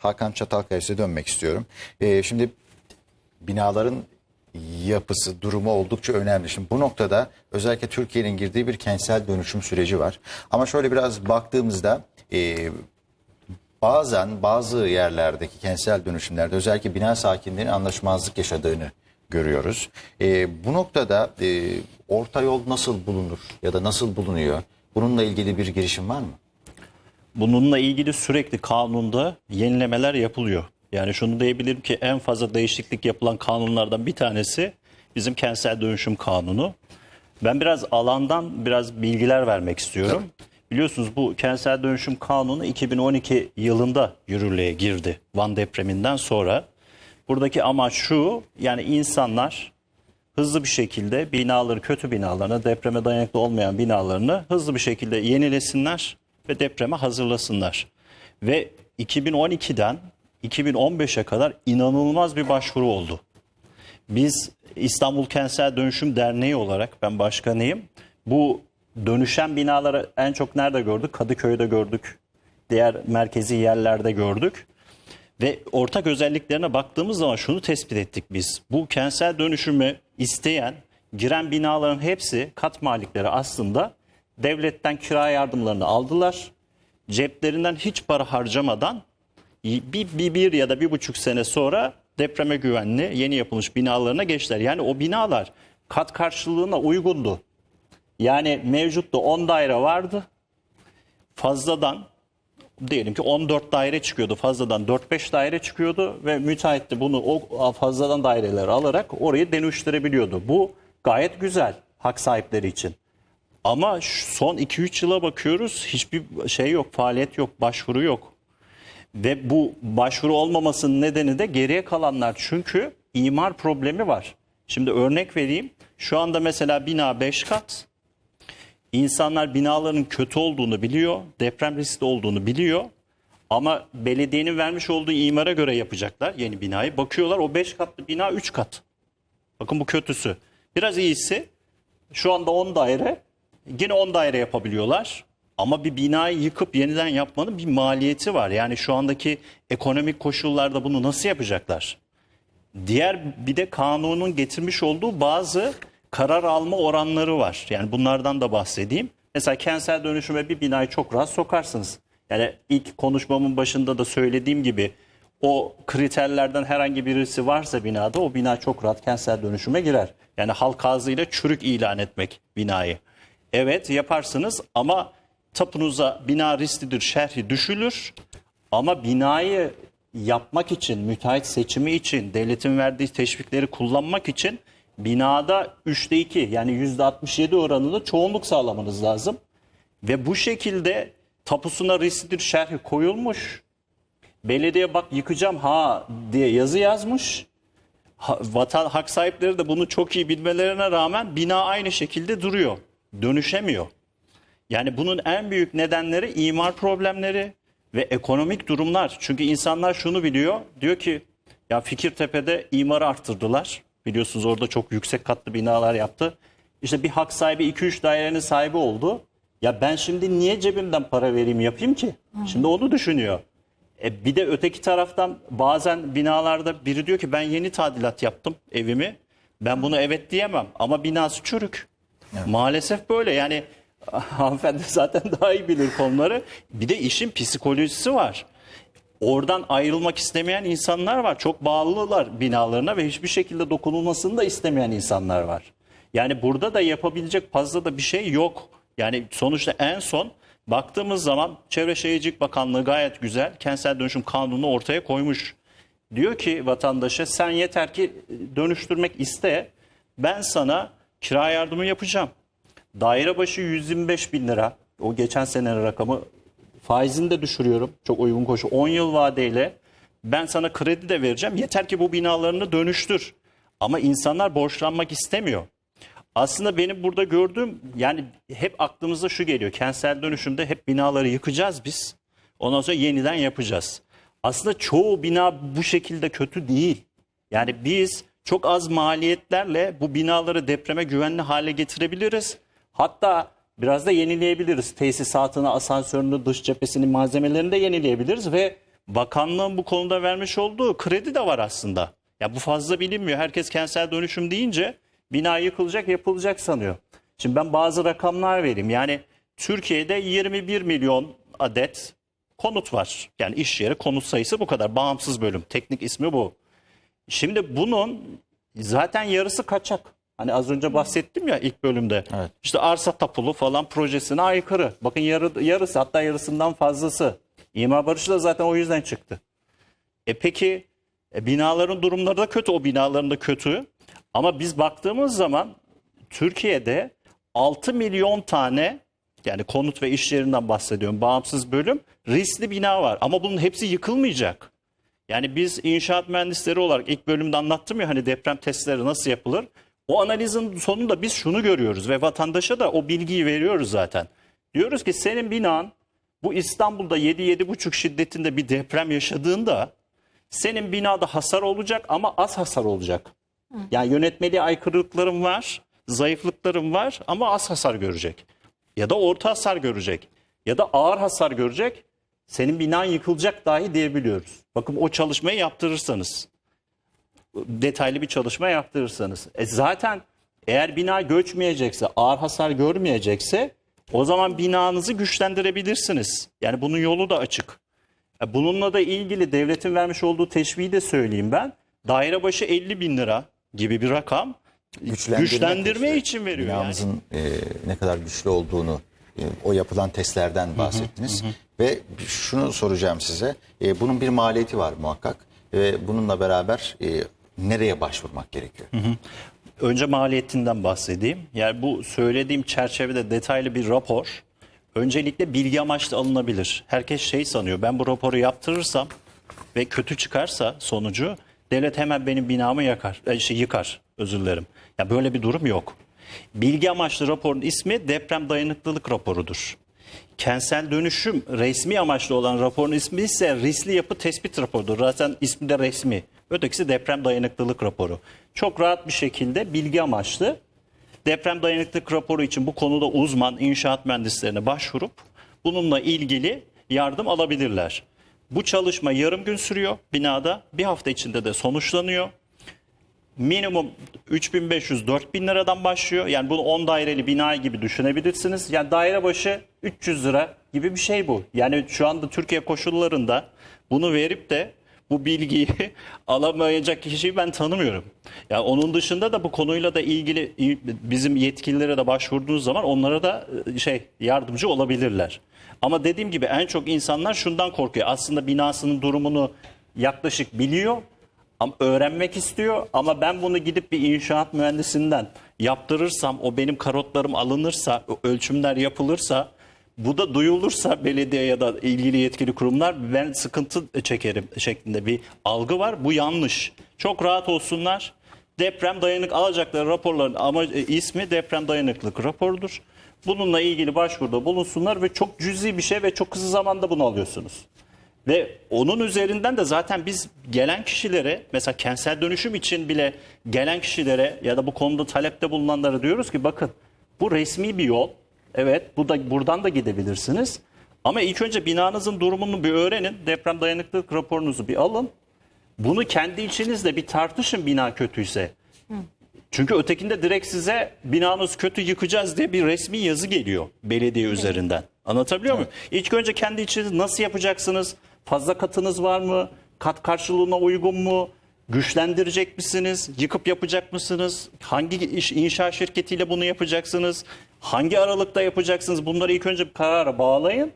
Hakan Çatalkaya size dönmek istiyorum. Ee, şimdi binaların yapısı, durumu oldukça önemli. Şimdi bu noktada özellikle Türkiye'nin girdiği bir kentsel dönüşüm süreci var. Ama şöyle biraz baktığımızda e, bazen bazı yerlerdeki kentsel dönüşümlerde özellikle bina sakinlerinin anlaşmazlık yaşadığını görüyoruz. E, bu noktada e, orta yol nasıl bulunur ya da nasıl bulunuyor? Bununla ilgili bir girişim var mı? Bununla ilgili sürekli kanunda yenilemeler yapılıyor. Yani şunu diyebilirim ki en fazla değişiklik yapılan kanunlardan bir tanesi bizim kentsel dönüşüm kanunu. Ben biraz alandan biraz bilgiler vermek istiyorum. Biliyorsunuz bu kentsel dönüşüm kanunu 2012 yılında yürürlüğe girdi Van depreminden sonra. Buradaki amaç şu yani insanlar hızlı bir şekilde binaları kötü binalarını depreme dayanıklı olmayan binalarını hızlı bir şekilde yenilesinler ve depreme hazırlasınlar. Ve 2012'den 2015'e kadar inanılmaz bir başvuru oldu. Biz İstanbul Kentsel Dönüşüm Derneği olarak ben başkanıyım. Bu dönüşen binaları en çok nerede gördük? Kadıköy'de gördük. Diğer merkezi yerlerde gördük. Ve ortak özelliklerine baktığımız zaman şunu tespit ettik biz. Bu kentsel dönüşümü isteyen, giren binaların hepsi kat malikleri aslında devletten kira yardımlarını aldılar. Ceplerinden hiç para harcamadan bir, bir, bir ya da bir buçuk sene sonra depreme güvenli yeni yapılmış binalarına geçtiler. Yani o binalar kat karşılığına uygundu. Yani mevcutta 10 daire vardı. Fazladan diyelim ki 14 daire çıkıyordu. Fazladan 4-5 daire çıkıyordu ve müteahhit de bunu o fazladan daireleri alarak orayı dönüştürebiliyordu. Bu gayet güzel hak sahipleri için. Ama son 2-3 yıla bakıyoruz hiçbir şey yok, faaliyet yok, başvuru yok. Ve bu başvuru olmamasının nedeni de geriye kalanlar çünkü imar problemi var. Şimdi örnek vereyim. Şu anda mesela bina 5 kat. İnsanlar binaların kötü olduğunu biliyor, deprem riskli olduğunu biliyor. Ama belediyenin vermiş olduğu imara göre yapacaklar yeni binayı. Bakıyorlar o 5 katlı bina 3 kat. Bakın bu kötüsü. Biraz iyisi şu anda 10 daire yine 10 daire yapabiliyorlar. Ama bir binayı yıkıp yeniden yapmanın bir maliyeti var. Yani şu andaki ekonomik koşullarda bunu nasıl yapacaklar? Diğer bir de kanunun getirmiş olduğu bazı karar alma oranları var. Yani bunlardan da bahsedeyim. Mesela kentsel dönüşüme bir binayı çok rahat sokarsınız. Yani ilk konuşmamın başında da söylediğim gibi o kriterlerden herhangi birisi varsa binada o bina çok rahat kentsel dönüşüme girer. Yani halk ağzıyla çürük ilan etmek binayı. Evet yaparsınız ama tapunuza bina risklidir şerhi düşülür. Ama binayı yapmak için, müteahhit seçimi için, devletin verdiği teşvikleri kullanmak için binada 3'te 2 yani %67 oranında çoğunluk sağlamanız lazım. Ve bu şekilde tapusuna risklidir şerhi koyulmuş. Belediye bak yıkacağım ha diye yazı yazmış. Ha- vatan hak sahipleri de bunu çok iyi bilmelerine rağmen bina aynı şekilde duruyor. Dönüşemiyor. Yani bunun en büyük nedenleri imar problemleri ve ekonomik durumlar. Çünkü insanlar şunu biliyor. Diyor ki ya Fikirtepe'de imarı arttırdılar. Biliyorsunuz orada çok yüksek katlı binalar yaptı. İşte bir hak sahibi 2-3 dairenin sahibi oldu. Ya ben şimdi niye cebimden para vereyim yapayım ki? Şimdi onu düşünüyor. E bir de öteki taraftan bazen binalarda biri diyor ki ben yeni tadilat yaptım evimi. Ben bunu evet diyemem ama binası çürük. Maalesef böyle yani hanımefendi zaten daha iyi bilir konuları. Bir de işin psikolojisi var. Oradan ayrılmak istemeyen insanlar var. Çok bağlılar binalarına ve hiçbir şekilde dokunulmasını da istemeyen insanlar var. Yani burada da yapabilecek fazla da bir şey yok. Yani sonuçta en son baktığımız zaman Çevre Şehircilik Bakanlığı gayet güzel kentsel dönüşüm kanunu ortaya koymuş. Diyor ki vatandaşa sen yeter ki dönüştürmek iste ben sana kira yardımı yapacağım. Daire başı 125 bin lira. O geçen senenin rakamı. Faizini de düşürüyorum. Çok uygun koşu. 10 yıl vadeyle ben sana kredi de vereceğim. Yeter ki bu binalarını dönüştür. Ama insanlar borçlanmak istemiyor. Aslında benim burada gördüğüm yani hep aklımıza şu geliyor. Kentsel dönüşümde hep binaları yıkacağız biz. Ondan sonra yeniden yapacağız. Aslında çoğu bina bu şekilde kötü değil. Yani biz çok az maliyetlerle bu binaları depreme güvenli hale getirebiliriz. Hatta biraz da yenileyebiliriz. Tesisatını, asansörünü, dış cephesini, malzemelerini de yenileyebiliriz ve bakanlığın bu konuda vermiş olduğu kredi de var aslında. Ya bu fazla bilinmiyor. Herkes kentsel dönüşüm deyince bina yıkılacak yapılacak sanıyor. Şimdi ben bazı rakamlar vereyim. Yani Türkiye'de 21 milyon adet konut var. Yani iş yeri konut sayısı bu kadar. Bağımsız bölüm. Teknik ismi bu. Şimdi bunun zaten yarısı kaçak. Hani az önce bahsettim ya ilk bölümde. Evet. İşte arsa tapulu falan projesine aykırı. Bakın yarı, yarısı hatta yarısından fazlası. İmar barışı da zaten o yüzden çıktı. E peki e, binaların durumları da kötü. O binaların da kötü. Ama biz baktığımız zaman Türkiye'de 6 milyon tane yani konut ve iş yerinden bahsediyorum. Bağımsız bölüm riskli bina var. Ama bunun hepsi yıkılmayacak. Yani biz inşaat mühendisleri olarak ilk bölümde anlattım ya hani deprem testleri nasıl yapılır. O analizin sonunda biz şunu görüyoruz ve vatandaşa da o bilgiyi veriyoruz zaten. Diyoruz ki senin binan bu İstanbul'da 7-7,5 şiddetinde bir deprem yaşadığında senin binada hasar olacak ama az hasar olacak. Yani yönetmeliğe aykırılıkların var, zayıflıkların var ama az hasar görecek. Ya da orta hasar görecek. Ya da ağır hasar görecek. Senin binan yıkılacak dahi diyebiliyoruz. Bakın o çalışmayı yaptırırsanız. Detaylı bir çalışma yaptırırsanız. E zaten eğer bina göçmeyecekse, ağır hasar görmeyecekse o zaman binanızı güçlendirebilirsiniz. Yani bunun yolu da açık. E, Bununla da ilgili devletin vermiş olduğu teşviği de söyleyeyim ben. Daire başı 50 bin lira gibi bir rakam Güçlendirme, güçlendirme için veriyor yani. Binamızın e, ne kadar güçlü olduğunu o yapılan testlerden bahsettiniz. Ve şunu soracağım size. E, bunun bir maliyeti var muhakkak. Ve bununla beraber e, nereye başvurmak gerekiyor? Önce maliyetinden bahsedeyim. Yani bu söylediğim çerçevede detaylı bir rapor öncelikle bilgi amaçlı alınabilir. Herkes şey sanıyor ben bu raporu yaptırırsam ve kötü çıkarsa sonucu devlet hemen benim binamı yakar, e, şey, yıkar özür dilerim. Ya böyle bir durum yok. Bilgi amaçlı raporun ismi deprem dayanıklılık raporudur. Kentsel dönüşüm resmi amaçlı olan raporun ismi ise riskli yapı tespit raporudur. Zaten ismi de resmi. Ötekisi deprem dayanıklılık raporu. Çok rahat bir şekilde bilgi amaçlı deprem dayanıklılık raporu için bu konuda uzman inşaat mühendislerine başvurup bununla ilgili yardım alabilirler. Bu çalışma yarım gün sürüyor binada. Bir hafta içinde de sonuçlanıyor minimum 3500-4000 liradan başlıyor. Yani bunu 10 daireli bina gibi düşünebilirsiniz. Yani daire başı 300 lira gibi bir şey bu. Yani şu anda Türkiye koşullarında bunu verip de bu bilgiyi alamayacak kişiyi ben tanımıyorum. Yani onun dışında da bu konuyla da ilgili bizim yetkililere de başvurduğunuz zaman onlara da e, şey yardımcı olabilirler. Ama dediğim gibi en çok insanlar şundan korkuyor. Aslında binasının durumunu yaklaşık biliyor ama öğrenmek istiyor ama ben bunu gidip bir inşaat mühendisinden yaptırırsam o benim karotlarım alınırsa ölçümler yapılırsa bu da duyulursa belediye ya da ilgili yetkili kurumlar ben sıkıntı çekerim şeklinde bir algı var. Bu yanlış. Çok rahat olsunlar. Deprem dayanık alacakları raporların ama e, ismi deprem dayanıklık raporudur. Bununla ilgili başvuruda bulunsunlar ve çok cüzi bir şey ve çok kısa zamanda bunu alıyorsunuz. Ve onun üzerinden de zaten biz gelen kişilere mesela kentsel dönüşüm için bile gelen kişilere ya da bu konuda talepte bulunanlara diyoruz ki bakın bu resmi bir yol. Evet bu da buradan da gidebilirsiniz. Ama ilk önce binanızın durumunu bir öğrenin. Deprem dayanıklılık raporunuzu bir alın. Bunu kendi içinizde bir tartışın bina kötüyse. Çünkü ötekinde direkt size binanız kötü yıkacağız diye bir resmi yazı geliyor belediye üzerinden. Anlatabiliyor muyum? İlk önce kendi içiniz nasıl yapacaksınız? Fazla katınız var mı? Kat karşılığına uygun mu? Güçlendirecek misiniz? Yıkıp yapacak mısınız? Hangi iş, inşaat şirketiyle bunu yapacaksınız? Hangi aralıkta yapacaksınız? Bunları ilk önce bir karara bağlayın.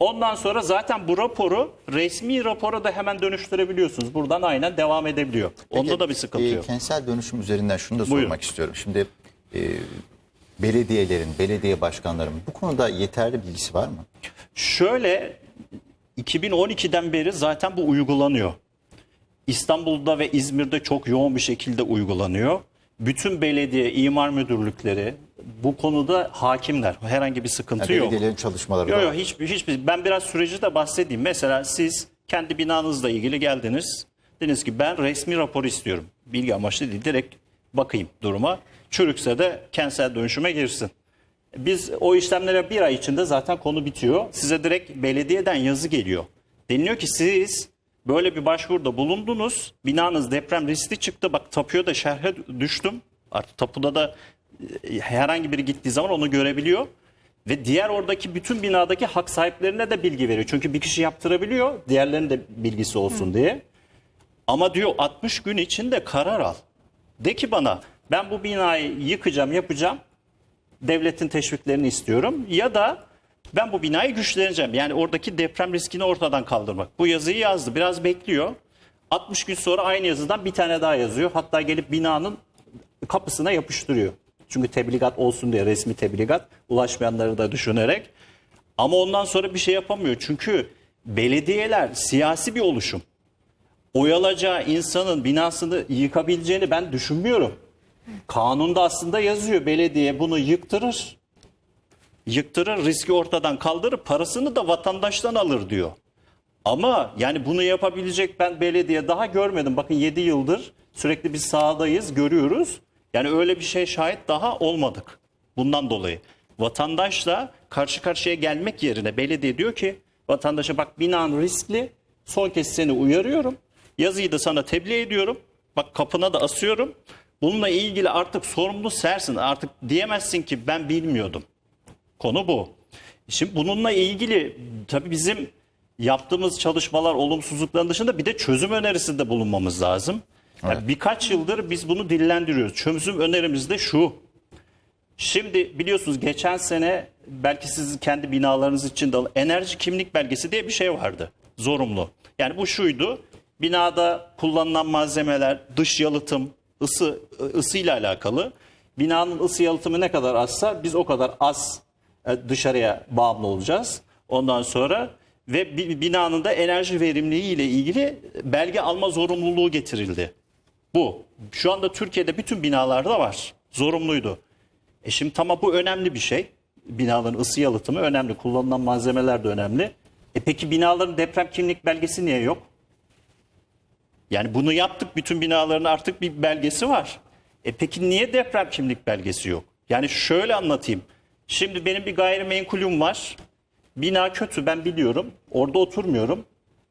Ondan sonra zaten bu raporu resmi rapora da hemen dönüştürebiliyorsunuz. Buradan aynen devam edebiliyor. Onda Peki, da bir sıkıntı e, yok. Kentsel dönüşüm üzerinden şunu da Buyurun. sormak istiyorum. Şimdi e, belediyelerin, belediye başkanlarının bu konuda yeterli bilgisi var mı? Şöyle 2012'den beri zaten bu uygulanıyor. İstanbul'da ve İzmir'de çok yoğun bir şekilde uygulanıyor. Bütün belediye, imar müdürlükleri bu konuda hakimler. Herhangi bir sıkıntı Yani yok. belediyelerin çalışmaları Yok yok hiçbir hiçbir ben biraz süreci de bahsedeyim. Mesela siz kendi binanızla ilgili geldiniz. Dediniz ki ben resmi rapor istiyorum. Bilgi amaçlı değil direkt bakayım duruma. Çürükse de kentsel dönüşüme girsin. Biz o işlemlere bir ay içinde zaten konu bitiyor. Size direkt belediyeden yazı geliyor. Deniliyor ki siz Böyle bir başvuruda bulundunuz. Binanız deprem riskli çıktı. Bak tapuya da şerhe düştüm. Artık tapuda da e, herhangi biri gittiği zaman onu görebiliyor. Ve diğer oradaki bütün binadaki hak sahiplerine de bilgi veriyor. Çünkü bir kişi yaptırabiliyor. Diğerlerinin de bilgisi olsun diye. Ama diyor 60 gün içinde karar al. De ki bana ben bu binayı yıkacağım yapacağım. Devletin teşviklerini istiyorum. Ya da ben bu binayı güçleneceğim. Yani oradaki deprem riskini ortadan kaldırmak. Bu yazıyı yazdı. Biraz bekliyor. 60 gün sonra aynı yazıdan bir tane daha yazıyor. Hatta gelip binanın kapısına yapıştırıyor. Çünkü tebligat olsun diye resmi tebligat ulaşmayanları da düşünerek. Ama ondan sonra bir şey yapamıyor. Çünkü belediyeler siyasi bir oluşum oyalacağı insanın binasını yıkabileceğini ben düşünmüyorum. Kanunda aslında yazıyor belediye bunu yıktırır. Yıktırır, riski ortadan kaldırır, parasını da vatandaştan alır diyor. Ama yani bunu yapabilecek ben belediye daha görmedim. Bakın 7 yıldır sürekli biz sahadayız, görüyoruz. Yani öyle bir şey şahit daha olmadık. Bundan dolayı. Vatandaşla karşı karşıya gelmek yerine belediye diyor ki vatandaşa bak binan riskli. Son kez seni uyarıyorum. Yazıyı da sana tebliğ ediyorum. Bak kapına da asıyorum. Bununla ilgili artık sorumlu sersin. Artık diyemezsin ki ben bilmiyordum. Konu bu. Şimdi bununla ilgili tabii bizim yaptığımız çalışmalar olumsuzlukların dışında bir de çözüm önerisinde bulunmamız lazım. Yani birkaç yıldır biz bunu dillendiriyoruz. Çözüm önerimiz de şu. Şimdi biliyorsunuz geçen sene belki sizin kendi binalarınız için de enerji kimlik belgesi diye bir şey vardı. Zorunlu. Yani bu şuydu. Binada kullanılan malzemeler, dış yalıtım, ısı ısıyla alakalı. Binanın ısı yalıtımı ne kadar azsa biz o kadar az e, dışarıya bağımlı olacağız. Ondan sonra ve bi- binanın da enerji verimliliği ile ilgili belge alma zorunluluğu getirildi. Bu. Şu anda Türkiye'de bütün binalarda var. Zorunluydu. E şimdi tamam bu önemli bir şey. Binaların ısı yalıtımı önemli. Kullanılan malzemeler de önemli. E peki binaların deprem kimlik belgesi niye yok? Yani bunu yaptık. Bütün binaların artık bir belgesi var. E peki niye deprem kimlik belgesi yok? Yani şöyle anlatayım. Şimdi benim bir gayrimenkulüm var. Bina kötü ben biliyorum. Orada oturmuyorum.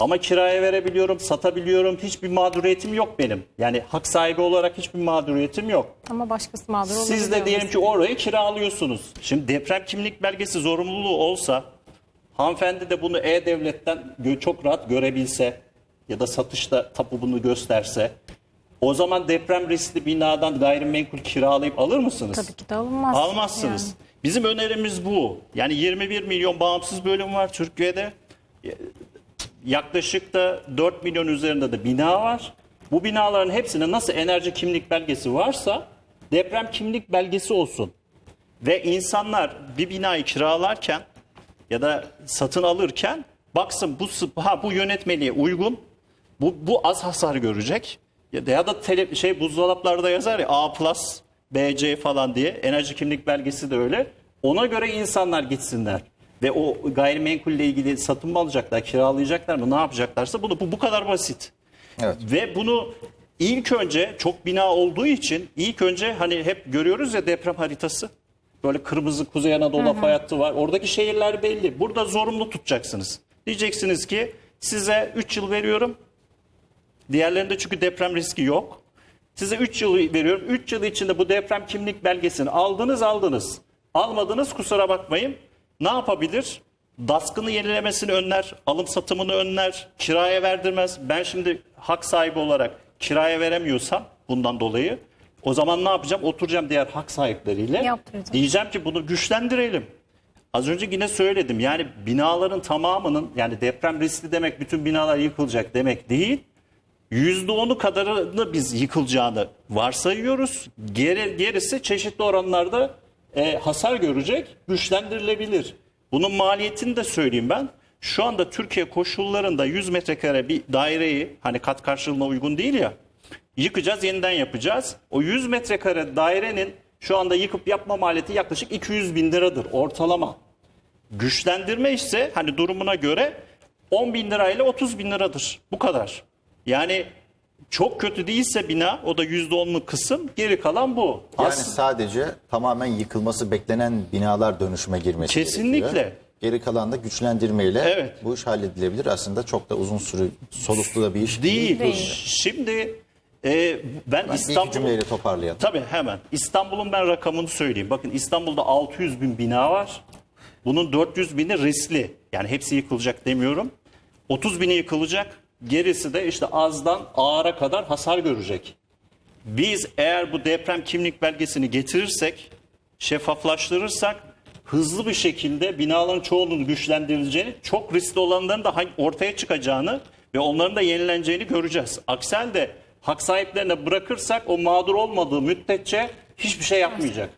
Ama kiraya verebiliyorum, satabiliyorum. Hiçbir mağduriyetim yok benim. Yani hak sahibi olarak hiçbir mağduriyetim yok. Ama başkası mağdur olabiliyor. Siz de diyelim ki orayı kiralıyorsunuz. Şimdi deprem kimlik belgesi zorunluluğu olsa hanımefendi de bunu E-Devlet'ten çok rahat görebilse ya da satışta tapu bunu gösterse o zaman deprem riskli binadan gayrimenkul kiralayıp alır mısınız? Tabii ki de alınmaz. Almazsınız. Yani. Bizim önerimiz bu. Yani 21 milyon bağımsız bölüm var Türkiye'de. Yaklaşık da 4 milyon üzerinde de bina var. Bu binaların hepsine nasıl enerji kimlik belgesi varsa deprem kimlik belgesi olsun. Ve insanlar bir binayı kiralarken ya da satın alırken baksın bu ha bu yönetmeliğe uygun. Bu bu az hasar görecek. Ya da, ya da tele, şey buzdolaplarda yazar ya A+, BC falan diye enerji kimlik belgesi de öyle. Ona göre insanlar gitsinler ve o gayrimenkulle ilgili satın mı alacaklar, kiralayacaklar mı, ne yapacaklarsa bunu bu bu kadar basit. Evet. Ve bunu ilk önce çok bina olduğu için ilk önce hani hep görüyoruz ya deprem haritası. Böyle kırmızı Kuzey Anadolu fay hattı var. Oradaki şehirler belli. Burada zorunlu tutacaksınız. Diyeceksiniz ki size 3 yıl veriyorum. Diğerlerinde çünkü deprem riski yok. Size 3 yıl veriyorum. 3 yıl içinde bu deprem kimlik belgesini aldınız aldınız. Almadınız kusura bakmayın. Ne yapabilir? Daskını yenilemesini önler, alım satımını önler, kiraya verdirmez. Ben şimdi hak sahibi olarak kiraya veremiyorsam bundan dolayı o zaman ne yapacağım? Oturacağım diğer hak sahipleriyle. Diyeceğim ki bunu güçlendirelim. Az önce yine söyledim. Yani binaların tamamının yani deprem riskli demek bütün binalar yıkılacak demek değil. %10'u kadarını biz yıkılacağını varsayıyoruz. Geri, gerisi çeşitli oranlarda e, hasar görecek, güçlendirilebilir. Bunun maliyetini de söyleyeyim ben. Şu anda Türkiye koşullarında 100 metrekare bir daireyi hani kat karşılığına uygun değil ya yıkacağız yeniden yapacağız. O 100 metrekare dairenin şu anda yıkıp yapma maliyeti yaklaşık 200 bin liradır ortalama. Güçlendirme ise hani durumuna göre 10 bin lirayla 30 bin liradır. Bu kadar. Yani çok kötü değilse bina o da %10'luk kısım geri kalan bu. Yani Aslında- sadece tamamen yıkılması beklenen binalar dönüşüme girmesi gerekiyor. Kesinlikle. Geri kalan da güçlendirmeyle Evet. bu iş halledilebilir. Aslında çok da uzun süre soluklu da bir iş Değil. Değil. Şimdi e, ben Bir iki İstanbul'u cümleyle toparlayalım. Tabii hemen. İstanbul'un ben rakamını söyleyeyim. Bakın İstanbul'da 600 bin bina var. Bunun 400 bini riskli. Yani hepsi yıkılacak demiyorum. 30 bini yıkılacak. Gerisi de işte azdan ağıra kadar hasar görecek. Biz eğer bu deprem kimlik belgesini getirirsek, şeffaflaştırırsak hızlı bir şekilde binaların çoğunun güçlendirileceğini, çok riskli olanların da ortaya çıkacağını ve onların da yenileneceğini göreceğiz. Aksi halde hak sahiplerine bırakırsak o mağdur olmadığı müddetçe hiçbir şey yapmayacak.